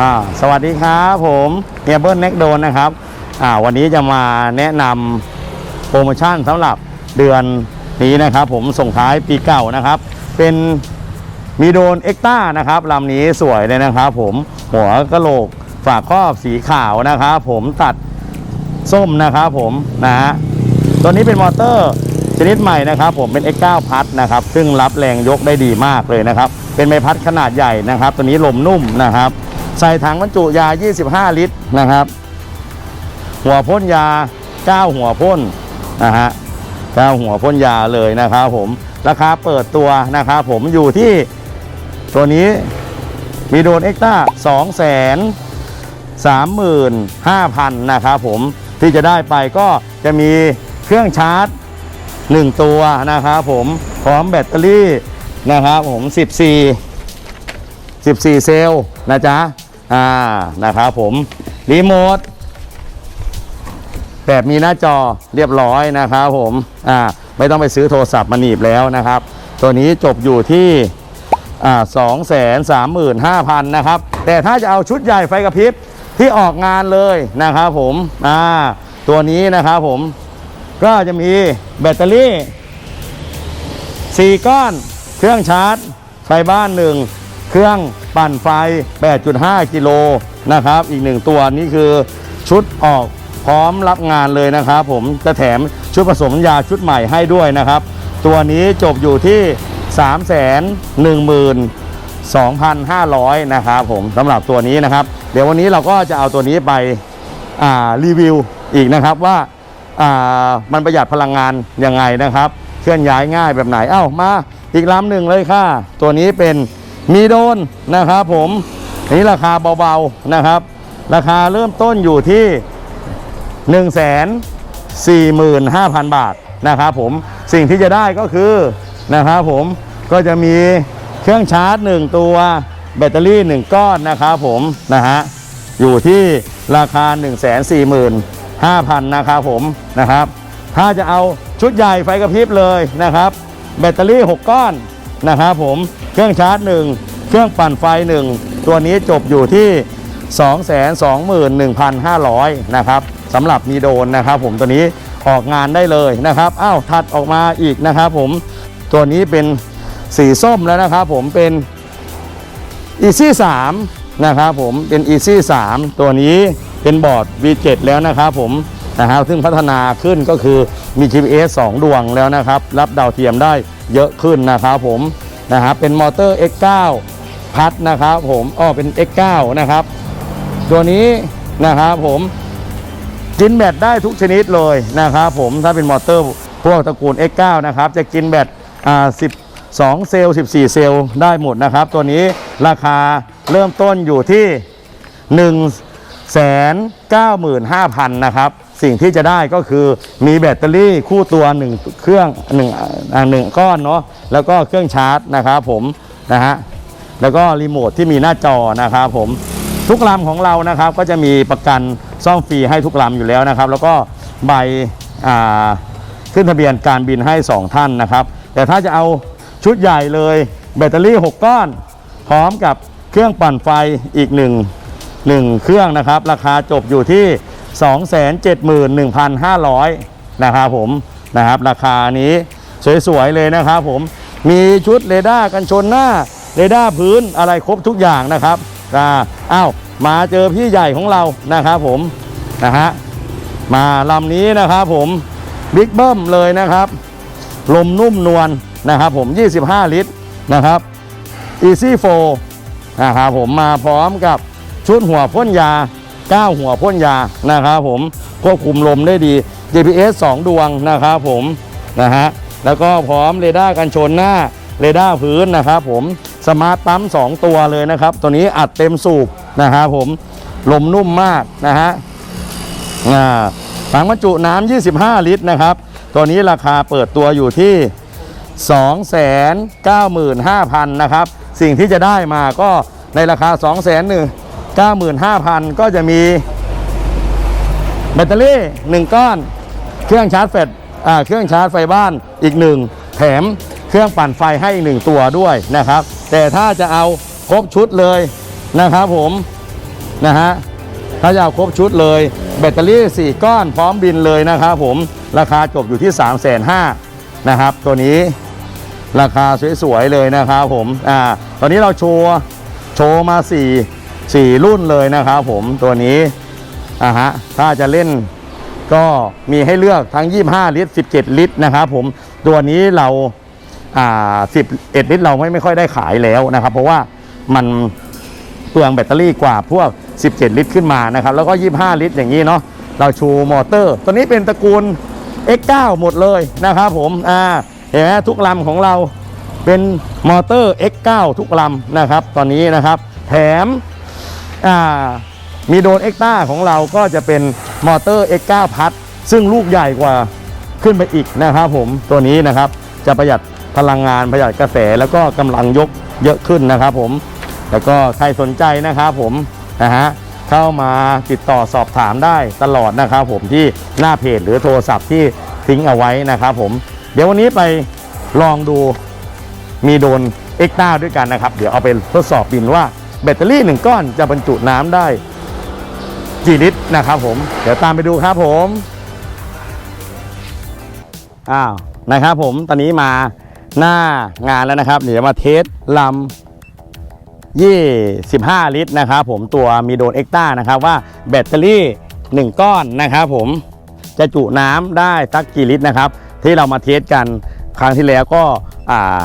อ่าสวัสดีครับผมเฮียเบิร์เน็กโดนนะครับอ่าวันนี้จะมาแนะนำโปรโมชั่นสำหรับเดือนนี้นะครับ ผมส่งท้ายปีเก่านะครับ เป็นมีโดนเอ็กต้านะครับลำนี้สวยเลยนะครับ ผมหัวกะโหลกฝากครอบสีขาวนะครับผมตัดส้มนะครับผมนะฮะตัวนี้เป็นมอเตอร์ชนิดใหม่นะครับ ผมเป็น X9 พัดนะครับ ซึ่งรับแรงยกได้ดีมากเลยนะครับ เป็นใบพัดขนาดใหญ่นะครับ ตัวนี้ลมนุ่มนะครับ ใส่ถังบรรจุยา 25 ลิตรนะครับ หัวพ่นยา 9 หัวพ่นนะฮะ9หัวพ่นยาเลยนะครับผมราคาเปิดตัวนะครับผมอยู่ที่ตัวนี้มีโดนเอ็กต้า2 3 5 0 0 0 นะครับผมที่จะได้ไปก็จะมีเครื่องชาร์จ 1 ตัวนะครับผมพร้อมแบตเตอรี่นะครับผม 14 14 เซลล์นะจ๊ะ อ่านะครับผมรีโมทแบบมีหน้าจอเรียบร้อยนะครับผมอ่าไม่ต้องไปซื้อโทรศัพท์มาหนีบแล้วนะครับ ตัวนี้จบอยู่ที่อ่าสองแสนสามหมื่นห้าพันนะครับ แต่ถ้าจะเอาชุดใหญ่ไฟกระพริบที่ออกงานเลยนะครับผมอ่าตัวนี้นะครับผมก็จะมีแบตเตอรี่ 4 ก้อน เครื่องชาร์จ ไฟบ้านหนึ่ง เครื่องปั่นไฟ 8.5 กิโลนะครับ อีกหนึ่งตัวนี่คือชุดออกพร้อมรับงานเลยนะครับ ผมจะแถมชุดผสมยาชุดใหม่ให้ด้วยนะครับ ตัวนี้จบอยู่ที่ 3 1 1 2,500 นะครับผมสำหรับตัวนี้นะครับ เดี๋ยววันนี้เราก็จะเอาตัวนี้ไปรีวิวอีกนะครับว่าอ่ามันประหยัดพลังงานยังไงนะครับ เคลื่อนย้ายง่ายแบบไหน เอ้ามาอีกลำหนึ่งเลยค่ะ ตัวนี้เป็น มีโดนนะครับผมอันนี้ราคาเบาๆนะครับ ราคาเริ่มต้นอยู่ที่ 1 4 5 0 0 0 บาทนะครับผมสิ่งที่จะได้ก็คือนะครับผมก็จะมีเครื่องชาร์จ 1 ตัวแบตเตอรี่ 1 ก้อนนะครับผมนะฮะอยู่ที่ราคา 1 4 5 0 0 0นะครับผมนะครับถ้าจะเอาชุดใหญ่ไฟกระพริบเลยนะครับ แบตเตอรี่ 6 ก้อนนะครับผม เครื่องชาร์จ1เครื่องปั่นไฟ1ตัวนี้จบอยู่ที่ 221,500นะครับสำหรับมีโดนนะครับ ผมตัวนี้ออกงานได้เลยนะครับอ้าวถัดออกมาอีกนะครับ ผมตัวนี้เป็นสีส้มแล้วนะครับ ผมเป็น Easy 3นะครับ ผมเป็น Easy 3ตัวนี้เป็นบอร์ด V7 แล้วนะครับ ผมนะครับซึ่งพัฒนาขึ้นก็คือมี GPS 2 ดวงแล้วนะครับ รับดาวเทียมได้เยอะขึ้นนะครับผม นะครับเป็นมอเตอร์ X9 พัดนะครับผมอ้อเป็น X9 นะครับ ตัวนี้นะครับผมกินแบตได้ทุกชนิดเลยนะครับผมถ้าเป็นมอเตอร์พวกตระกูล X9 นะครับ จะกินแบตอ่า12เซลล์ 14 เซลล์ได้หมดนะครับ ตัวนี้ราคาเริ่มต้นอยู่ที่ 1 9 5 0 0 0 นะครับ สิ่งที่จะได้ก็คือมีแบตเตอรี่คู่ตัว1เครื่อง1อ่าหนึ่งก้อนเนาะแล้วก็เครื่องชาร์จนะครับผมนะฮะแล้วก็รีโมทที่มีหน้าจอนะครับผมทุกลำของเรานะครับก็จะมีประกันซ่อมฟรีให้ทุกลำอยู่แล้วนะครับ แล้วก็ใบขึ้นทะเบียนการบินให้ 2 ท่านนะครับ แต่ถ้าจะเอาชุดใหญ่เลยแบตเตอรี่ 6 ก้อน พร้อมกับเครื่องปั่นไฟอีกหนึ่งหนึ่งเครื่องนะครับ ราคาจบอยู่ที่ 271,500นะครับผมนะครับ ราคานี้สวยๆเลยนะครับผมมีชุดเรดาร์กันชนหน้าเรดาร์พื้นอะไรครบทุกอย่างนะครับอ่าอ้าวมาเจอพี่ใหญ่ของเรานะครับผมนะฮะมาลำนี้นะครับผมบิ๊กเบิ้มเลยนะครับ ลมนุ่มนวลนะครับผม 25 ลิตรนะครับ Easy 4นะครับผมมาพร้อมกับชุดหัวพ่นยา 9 หัวพ่นยานะครับผมควบคุมลมได้ดี GPS 2 ดวงนะครับผมนะฮะแล้วก็พร้อมเรดาร์กันชนหน้าเรดาร์พื้นนะครับผมสมาร์ทปั๊ม2 ตัวเลยนะครับ ตัวนี้อัดเต็มสูบนะครับผมลมนุ่มมากนะฮะอ่าถังบรรจุน้ำ 25 ลิตรนะครับ ตัวนี้ราคาเปิดตัวอยู่ที่ 295,000 นะครับ สิ่งที่จะได้มาก็ในราคา 95,000 ก็จะมีแบตเตอรี่ 1 ก้อน เครื่องชาร์จแฟลชอ่าเครื่องชาร์จไฟบ้านอีกหนึ่งแถมเครื่องปั่นไฟให้อีกหนึ่งตัวด้วยนะครับ แต่ถ้าจะเอาครบชุดเลยนะครับผมนะฮะถ้าจะเอาครบชุดเลย แบตเตอรี่ 4 ก้อนพร้อมบินเลยนะครับผมราคาจบอยู่ที่ 3 5 0 0 0นะครับ ตัวนี้ราคาสวยๆเลยนะครับผมอ่าตอนนี้เราโชว์โชว์มา 4 4 รุ่นเลยนะครับผมตัวนี้อ่าฮะถ้าจะเล่นก็มีให้เลือกทั้ง 25 ลิตร 17 ลิตรนะครับผมตัวนี้เราอ่า11 ลิตรเราไม่ไม่ค่อยได้ขายแล้วนะครับ เพราะว่ามันเปลืองแบตเตอรี่กว่าพวก 17 ลิตรขึ้นมานะครับ แล้วก็ 25 ลิตรอย่างนี้เนาะเราชูมอเตอร์ ตัวนี้เป็นตระกูล X9 หมดเลยนะครับผมอ่าเห็นไหมทุกลำของเราเป็นมอเตอร์ X9 ทุกลำนะครับ ตอนนี้นะครับ แถม อ่ามีโดนเอ็กต้าของเราก็จะเป็นมอเตอร์ X9 พัดซึ่งลูกใหญ่กว่าขึ้นไปอีกนะครับผมตัวนี้นะครับจะประหยัดพลังงานประหยัดกระแสแล้วก็กำลังยกเยอะขึ้นนะครับผมแล้วก็ใครสนใจนะครับผมนะฮะเข้ามาติดต่อสอบถามได้ตลอดนะครับผมที่หน้าเพจหรือโทรศัพท์ที่ทิ้งเอาไว้นะครับผมเดี๋ยววันนี้ไปลองดูมีโดนเอ็กต้าด้วยกันนะครับ เดี๋ยวเอาไปทดสอบบินว่า แบตเตอรี่หนึ่งก้อนจะบรรจุน้ำได้กี่ลิตรนะครับผม เดี๋ยวตามไปดูครับผมอ้าวนะครับผมตอนนี้มาหน้างานแล้วนะครับ เดี๋ยวมาเทสลำ25ลิตรนะครับผมตัวมีโดนเอ็กต้านะครับว่าแบตเตอรี่ 1 ก้อนนะครับผมจะจุน้ำได้สักกี่ลิตรนะครับ ที่เรามาเทสกันครั้งที่แล้วก็อ่า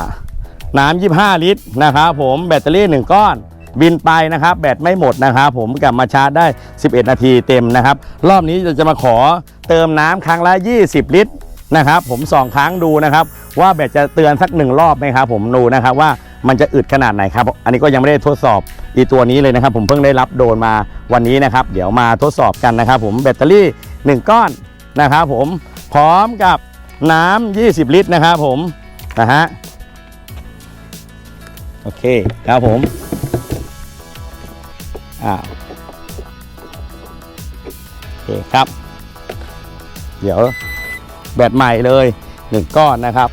น้ำ25 ลิตรนะครับผมแบตเตอรี่ 1 ก้อน บินไปนะครับ แบตไม่หมดนะครับผมกลับมาชาร์จได้ 11 นาทีเต็มนะครับ รอบนี้เราจะมาขอเติมน้ำครั้งละ 20 ลิตรนะครับผมสองครั้งดูนะครับ ว่าแบตจะเตือนสักหนึ่งรอบไหมครับผมดูนะครับว่ามันจะอึดขนาดไหนครับ อันนี้ก็ยังไม่ได้ทดสอบอีตัวนี้เลยนะครับ ผมเพิ่งได้รับโดนมาวันนี้นะครับ เดี๋ยวมาทดสอบกันนะครับ ผมแบตเตอรี่ 1 ก้อนนะครับผมพร้อมกับน้ำ20 ลิตรนะครับผมนะฮะโอเคครับผม อ่าโอเคครับ เดี๋ยวแบตใหม่เลยหนึ่งก้อนนะครับ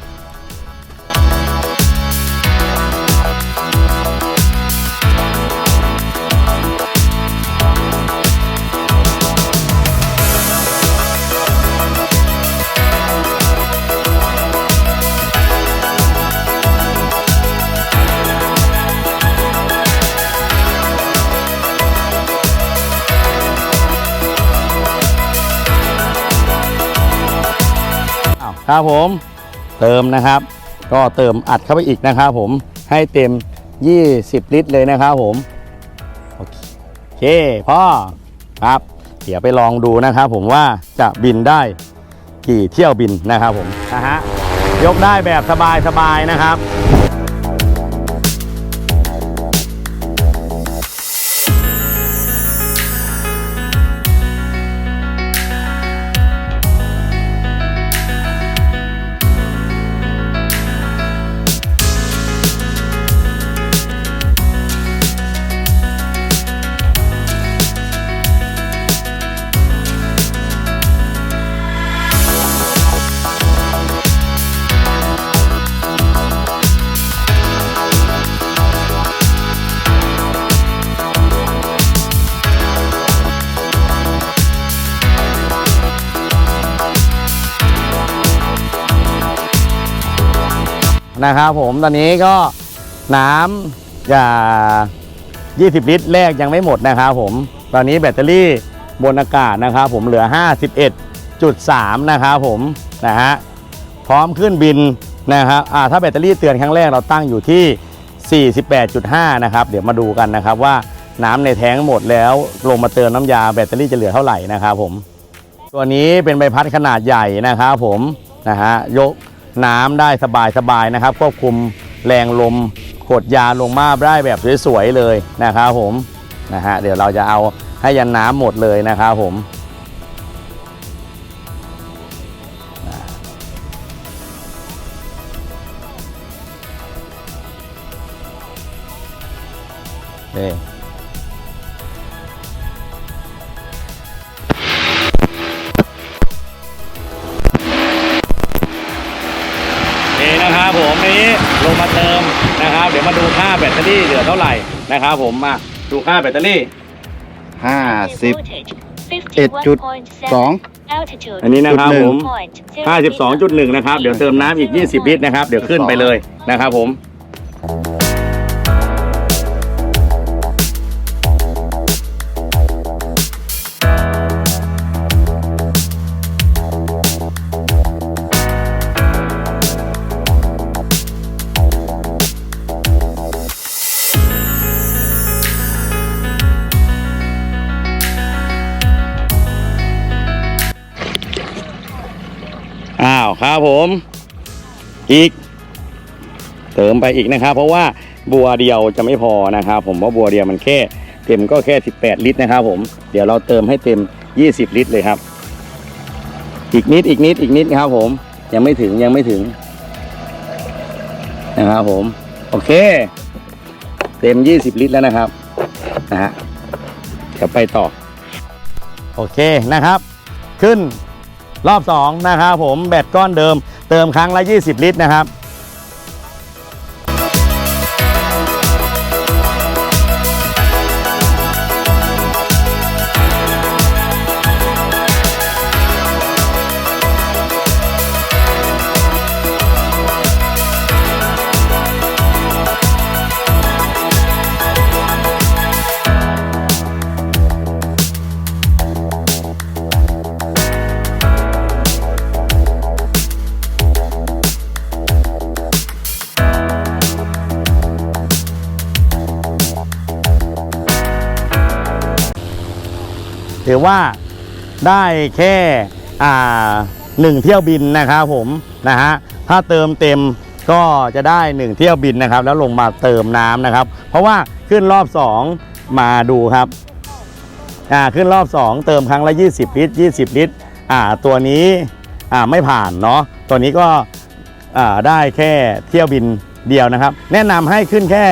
ครับผมเติมนะครับ ก็เติมอัดเข้าไปอีกนะครับผมให้เต็ม 20 ลิตรเลยนะครับผมโอเคโอเคพ่อครับ เดี๋ยวไปลองดูนะครับผมว่าจะบินได้กี่เที่ยวบินนะครับผมนะฮะยกได้แบบสบายๆนะครับ นะครับผมตอนนี้ก็น้ำอย่า 20 ลิตรแรกยังไม่หมดนะครับผมตอนนี้แบตเตอรี่บนอากาศนะครับผมเหลือ 51.3 นะครับผมนะฮะพร้อมขึ้นบินนะครับอ่าถ้าแบตเตอรี่เตือนครั้งแรกเราตั้งอยู่ที่ 48.5 นะครับ เดี๋ยวมาดูกันนะครับว่าน้ำในแท้งหมดแล้วลงมาเติมน้ำยาแบตเตอรี่จะเหลือเท่าไหร่นะครับผมตัวนี้เป็นใบพัดขนาดใหญ่นะครับผมนะฮะยก น้ำได้สบายๆนะครับ ควบคุมแรงลมกดยาลงมาได้แบบสวยๆเลยนะครับผมนะฮะเดี๋ยวเราจะเอาให้ยันน้ำหมดเลยนะครับผมโอ ดี๋ยวมาดูค่าแบตเตอรี่เหลือเท่าไหร่นะครับผมมาดูค่าแบตเตอรี่ ห้าสิบเอ็ดจุดสองอันนี้นะครับผมจุดหนึ่ง52.1 นะครับเดี๋ยวเติมน้ำอีก20ลิตรนะครับเดี๋ยวขึ้นไปเลยนะครับผมอ้ ครับผม อีก เติมไปอีกนะครับ เพราะว่าบัวเดียวจะไม่พอนะครับผมเพราะบัวเดียวมันแค่เต็มก็แค่ 18 ลิตรนะครับผมเดี๋ยวเราเติมให้เต็ม 20 ลิตรเลยครับ อีกนิดอีกนิดอีกนิดครับผม ยังไม่ถึงยังไม่ถึง นะครับผม โอเค เต็ม 20 ลิตรแล้วนะครับนะฮะเดี๋ยวไปต่อ โอเคนะครับ ขึ้น รอบ2นะครับผมแบตก้อนเดิมเติมครั้งละ 20 ลิตรนะครับ ถือว่าได้แค่หนึ่งเที่ยวบินนะครับผมนะฮะถ้าเติมเต็มก็จะได้หนึ่งเที่ยวบินนะครับ แล้วลงมาเติมน้ำนะครับ เพราะว่าขึ้นรอบสองมาดูครับอ่าขึ้นรอบสองเติมครั้งละ 20 ลิตร 20 ลิตรอ่าตัวนี้อ่าไม่ผ่านเนาะตัวนี้ก็อ่าได้แค่เที่ยวบินเดียวนะครับ แนะนำให้ขึ้นแค่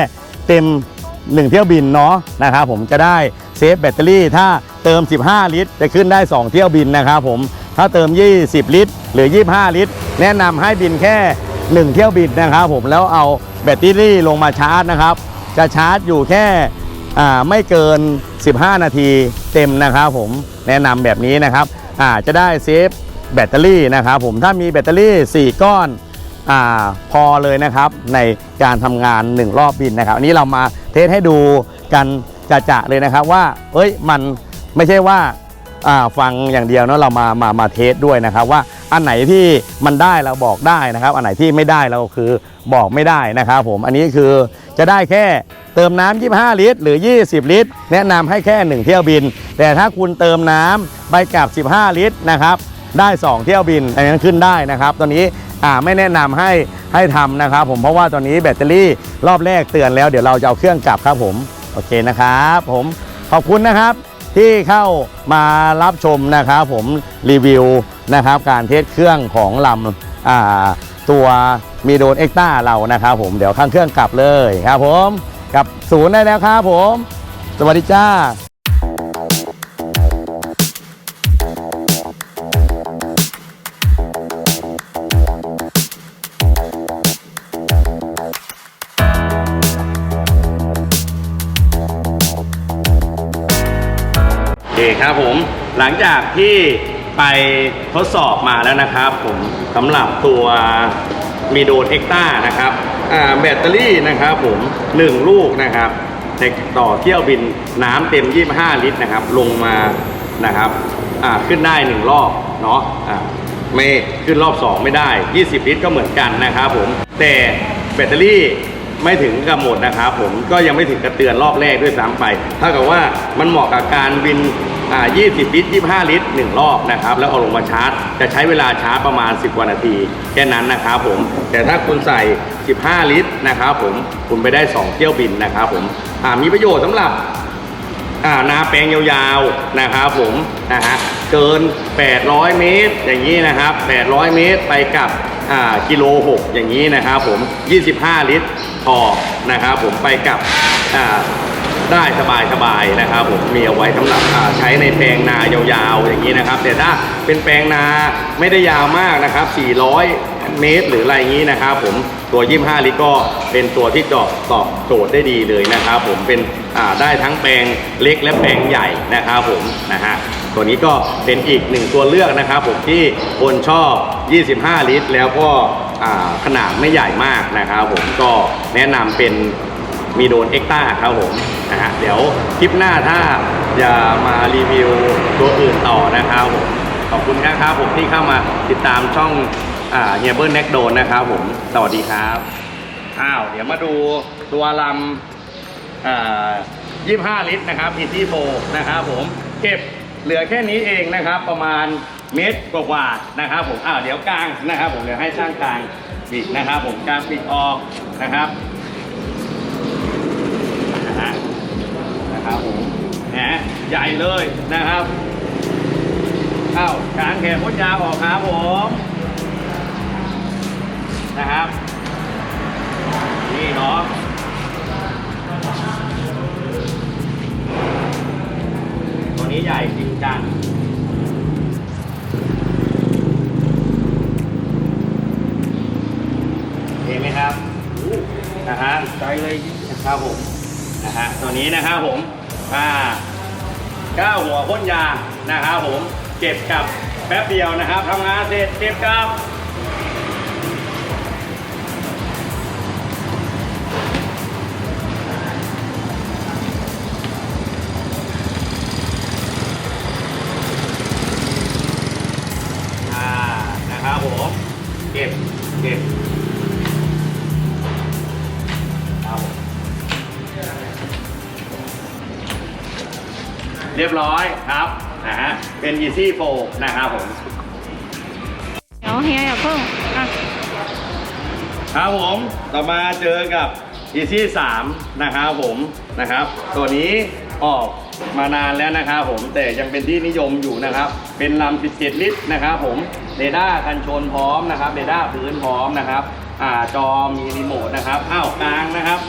เต็ม 1 เที่ยวบินเนาะนะครับผมจะได้ เซฟแบตเตอรี่ถ้าเติม 15 ลิตร จะขึ้นได้ 2 เที่ยวบินนะครับผม ถ้าเติม 20 ลิตร หรือ 25 ลิตร แนะนำให้บินแค่ 1 เที่ยวบินนะครับผมแล้วเอาแบตเตอรี่ลงมาชาร์จนะครับ จะชาร์จอยู่แค่ไม่เกิน 15 นาทีเต็มนะครับผมแนะนำแบบนี้นะครับจะได้เซฟแบตเตอรี่นะครับผมถ้ามีแบตเตอรี่ 4 ก้อนอพอเลยนะครับในการทำงาน 1 รอบบินนะครับอันนี้เรามาเทสให้ดูกัน จะๆเลยนะครับว่า เอ้ยมันไม่ใช่ว่าฟังอย่างเดียวเนาะเรามามามาเทสด้วยนะครับว่าอันไหนที่มันได้เราบอกได้นะครับ อันไหนที่ไม่ได้เราคือบอกไม่ได้นะครับ ผมอันนี้คือจะได้แค่เติมน้ำ25 ลิตร หรือ 20 ลิตร แนะนำให้แค่ 1 เที่ยวบิน แต่ถ้าคุณเติมน้ำไปกับ 15 ลิตรนะครับได้ 2 เที่ยวบินอันนั้นขึ้นได้นะครับ ตอนนี้ไม่แนะนำให้ให้ทำนะครับ ผมเพราะว่าตอนนี้แบตเตอรี่รอบแรกเตือนแล้วเดี๋ยวเราจะเอาเครื่องกลับครับผม โอเคนะครับผมขอบคุณนะครับที่เข้ามารับชมนะครับผมรีวิวนะครับการเทสเครื่องของลำอ่าตัวมีโดนเอ็กต้าเรานะครับผมเดี๋ยวข้างเครื่องกลับเลยครับผมกลับศูนย์ได้แล้วครับผม สวัสดีจ้า เคครับผมหลังจากที่ไปทดสอบมาแล้วนะครับ ผมสำหรับตัวมีโดนเอ็กต้านะครับแบตเตอรี่นะครับผม 1 ลูกนะครับแต่ต่อเที่ยวบินน้ำเต็ม 25 ลิตรนะครับ ลงมานะครับขึ้นได้ 1 รอบเนาะอ่าไม่ขึ้นรอบ 2 ไม่ได้ 20 ลิตรก็เหมือนกันนะครับผมแต่แบตเตอรี่ ไม่ถึงกับหมดนะครับผมก็ยังไม่ถึงกระเตือนรอบแรกด้วยซ้ำไปเท่ากับว่ามันเหมาะกับการบินอ่า20 ลิตร 25 ลิตร 1 รอบนะครับ แล้วเอาลงมาชาร์จ จะใช้เวลาชาร์จประมาณ 10กว่านาที แค่นั้นนะครับผม แต่ถ้าคุณใส่ 15 ลิตรนะครับผม คุณไปได้ 2 เที่ยวบินนะครับผมอ่ามีประโยชน์สำหรับอ่านาแปลงยาวๆนะครับผมนะฮะเกิน 800 เมตร อย่างนี้นะครับ 800 เมตรไปกับ อ่ากิโล6อย่างนี้นะครับผม 25 ลิตรพอนะครับผมไปกับอ่าได้สบายๆนะครับผมมีเอาไว้สำหรับใช้ในแปลงนายาวๆอย่างนี้นะครับ แต่ถ้าเป็นแปลงนาไม่ได้ยาวมากนะครับ 400 เมตรหรืออะไรอย่างนี้นะครับ ผมตัว 25 ลิตรก็เป็นตัวที่ตอบตอบโจทย์ได้ดีเลยนะครับ ผมเป็นอ่าได้ทั้งแปลงเล็กและแปลงใหญ่นะครับผมนะฮะ ตัวนี้ก็เป็นอีกหนึ่งตัวเลือกนะครับผมที่คนชอบ 25 ลิตร แล้วก็ขนาดไม่ใหญ่มากนะครับผมก็แนะนำเป็นมีโดนเอ็กต้าครับผมนะฮะเดี๋ยวคลิปหน้าถ้าจะมารีวิวตัวอื่นต่อนะครับผมขอบคุณครับผมที่เข้ามาติดตามช่องเฮียเบิร์นแน็กโดนนะครับผมสวัสดีครับอ้าวเดี๋ยวมาดูตัวลำ25 ลิตรนะครับ Easy f o นะครับผมเก็บ เหลือแค่นี้เองนะครับ ประมาณเมตรกว่าๆนะครับผมอ้าวเดี๋ยวกลางนะครับ ผมเดี๋ยวให้ช่างกลางปิดนะครับ ผมกลางปิดออกนะครับนะฮะนะครับผมแหมใหญ่เลยนะครับอ้าวกางแขนพ้นยาวออกครับผมนะครับนี่เนาะ นี้ใหญ่จริงจังเห็นไหมครับนะฮะใจเลยนะครับผมนะฮะตัวนี้นะครับผมอ่าก้าหัวพ่นยานะครับผมเก็บกับแป๊บเดียวนะครับทำงานเสร็จเก็บกับ รียบร้อยครับนะฮะเป็น Easy f o นะครับผมเดี๋ยวเฮียอย่าเพิ่งอะครับผมต่อมาเจอกับ Easy 3นะครับผมนะครับ ตัวนี้ออกมานานแล้วนะครับผมแต่ยังเป็นที่นิยมอยู่นะครับ เป็นลำ 17 ลิตรนะครับผมเรดาร์กันชนพร้อมนะครับเรดาร์พื้นพร้อมนะครับอ่าจอมีรีโมทนะครับอ้าวกลางนะครับ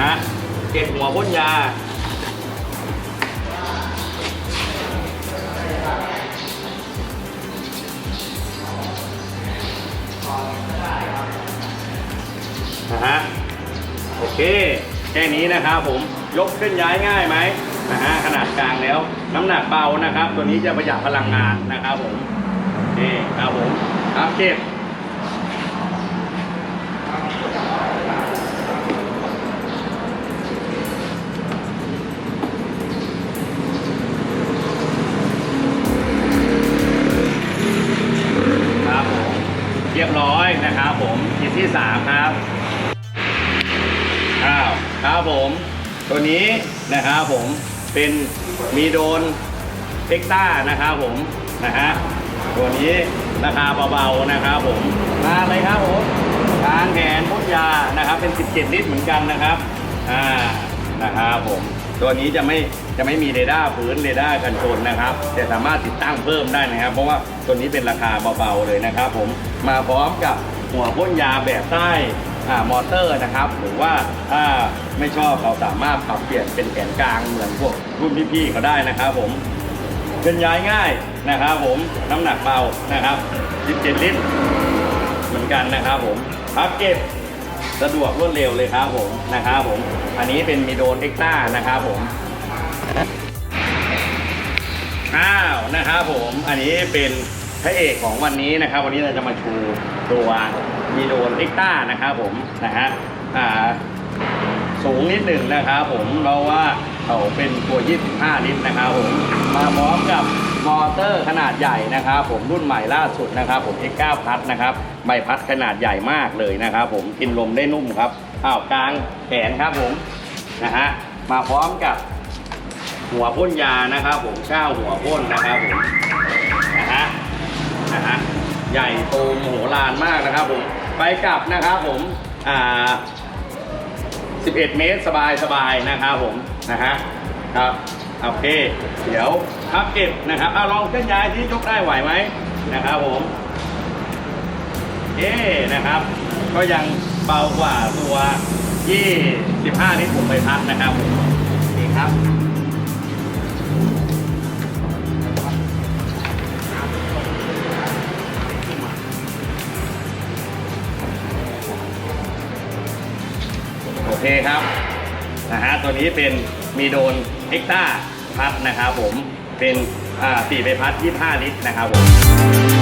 ฮะเก็บหัวพ่นยา นะฮะ โอเค แค่นี้นะครับผม ยกขึ้นย้ายง่ายไหมนะฮะ ขนาดกลางแล้ว น้ำหนักเบานะครับ ตัวนี้จะประหยัดพลังงานนะครับผมโอเครับผม ครับเก็บครับ ที่สามครับอ้าวครับผม ตัวนี้นะครับผมเป็นมีโดนเอ็กต้านะครับผมนะฮะตัวนี้ราคาเบาๆนะครับผมมาเลยครับผมทางแขนพุทยานะครับ เป็น 17 ลิตรเหมือนกันนะครับอ่านะครับผมตัวนี้จะไม่จะไม่มีเรดาร์พื้นเรดาร์กันชนนะครับจะสามารถติดตั้งเพิ่มได้นะครับ เพราะว่าตัวนี้เป็นราคาเบาๆเลยนะครับ ผมมาพร้อมกับ หัวพ่นยาแบบใต้มอเตอร์นะครับ หรือว่าถ้าไม่ชอบเราสามารถปรับเปลี่ยนเป็นแขนกลางเหมือนพวกรุ่นพี่ๆเขาได้นะครับผมเคลื่อนย้ายง่ายนะครับ ผมน้ำหนักเบานะครับ 17 ลิตร เหมือนกันนะครับ ผมพับเก็บสะดวกรวดเร็วเลยครับผมนะครับผม อันนี้เป็นมีโดนเอ็กต้านะครับผมอ้าวนะครับผมอันนี้เป็น พระเอกของวันนี้นะครับ วันนี้เราจะมาชูตัวมีโดนเอ็กต้านะครับผมนะฮะอ่าสูงนิดหนึ่งนะครับผมเพราะว่าเขาเป็นตัว 25 ลิตรนะครับผมมาพร้อมกับมอเตอร์ขนาดใหญ่นะครับผมรุ่นใหม่ล่าสุดนะครับผม X9 พัดนะครับใบพัดขนาดใหญ่มากเลยนะครับผมกินลมได้นุ่มครับอ้าวกลางแขนครับผมนะฮะมาพร้อมกับหัวพ่นยานะครับผมเก้าหัวพ่นนะครับผม นะฮะใหญ่โตมโหฬารมากนะครับผมไปกลับนะครับผมอ่า11 เมตรสบายสบายนะครับผมนะฮะครับโอเค เดี๋ยวพับเก็บนะครับเอาลองเคลื่อนย้ายที่ยกได้ไหวไหมนะครับผมเย้นะครับ ก็ยังเบากว่าตัว 25ลิตรผมใบพัดนะครับผมนี่ครับ นี้เป็นมีโดนเอ็กต้าพัดนะครับผมเป็นอ่าสี่ใบพัด25 ลิตรนะครับผม